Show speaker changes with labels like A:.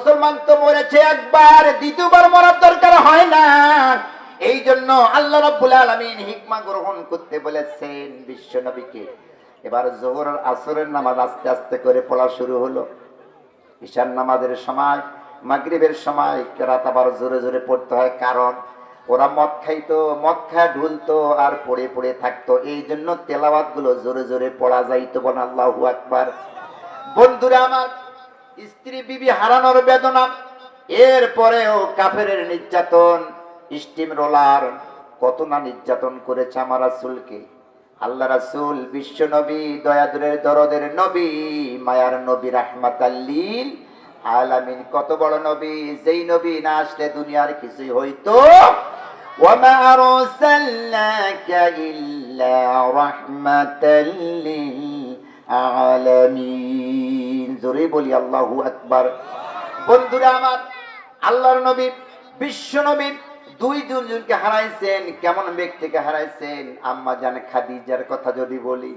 A: মুসলমান তো মরেছে একবার, দ্বিতীয়বার মরার দরকার হয় না। এই জন্য আল্লাহ রাব্বুল আলামিন হিকমা গ্রহণ করতে বলেছেন বিশ্ব নবীকে। এবার জোহর আসরের নামাজ আস্তে আস্তে করে পড়া শুরু হলো। ঈশান নামাজের সময়, মাগরিবের সময় কেরাত আবার জোরে জোরে পড়তে হয়। কারণ ওরা মদ খাইতো, মদ খায়, ঢুলতো আর পড়ে পড়ে থাকতো। এই জন্য তেলাওয়াতগুলো জোরে জোরে পড়া যাইতো বল আল্লাহু আকবার। বন্ধুরা আমার স্ত্রী বিবি হারানোর বেদনা এরপরেও কাফের নির্যাতন স্টিম রোলার কত না নির্যাতন করেছে আমার রাসূলকে আল্লাহ রাসূল বিশ্ব নবী দয়াদুরের দরদের নবী মায়ার নবী রাহমাতাল্লিল আলামিন কত বড় নবী যেই নবী না আসলে দুনিয়ার কিছুই হইতো وما أرسلناك إلا رحمة للعالمين জোরে বলি, আল্লাহু আকবার। বন্ধুরা আমার আল্লাহর নবী, বিশ্ব নবী, দুই দুজনকে হারাইছেন, কেমন ব্যক্তিকে হারাইছেন? আম্মা জান খাদিজার কথা যদি বলি।